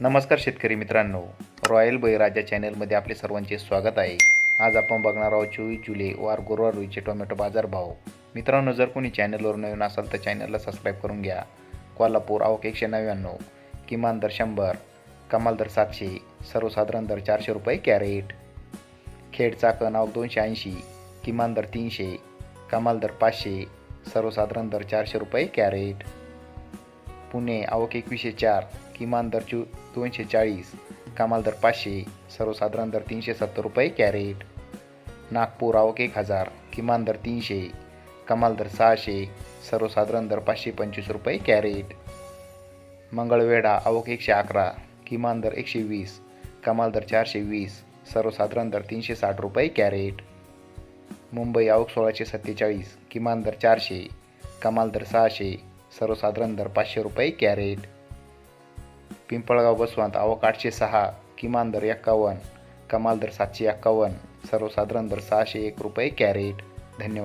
नमस्कार शेतकरी मित्रांनो. रॉयल बळीराजा चॅनलमध्ये आपले सर्वांचे स्वागत आहे. आज आपण बघणार आहोत चोवीस जुलै वार गुरुवार रोजीचे टोमॅटो बाजारभाव मित्रांनो जर कोणी चॅनलवर नवीन असाल तर चॅनलला सबस्क्राईब करून घ्या. कोल्हापूर आवक एकशे नव्याण्णव किमान दर शंभर कमाल दर सातशे सर्वसाधारण दर चारशे रुपये कॅरेट. खेड चाकण आवक दोनशे ऐंशी किमान दर तीनशे कमाल दर पाचशे सर्वसाधारण दर चारशे रुपये कॅरेट. पुणे आवक एकवीसशे चार किमान दर चू दोनशे चाळीस कमाल दर पाचशे सर्वसाधारण दर तीनशे सत्तर रुपये कॅरेट. नागपूर आवक एक हजार किमान दर तीनशे कमाल दर सहाशे सर्वसाधारण दर पाचशे पंचवीस रुपये कॅरेट. मंगळवेढा आवक एकशे अकरा किमान दर एकशे वीस कमाल दर चारशे वीस सर्वसाधारण दर तीनशे साठ रुपये कॅरेट. मुंबई आवक सोळाशे सत्तेचाळीस किमान दर चारशे कमाल दर सहाशे सर्वसाधारण दर पाचशे रुपये कॅरेट. पिंपळगाव बसवंत आवक आठशे सहा किमान दर एक्कावन्न कमाल दर सातशे एक्कावन्न सर्वसाधारण दर सहाशे एक रुपये कॅरेट. धन्यवाद.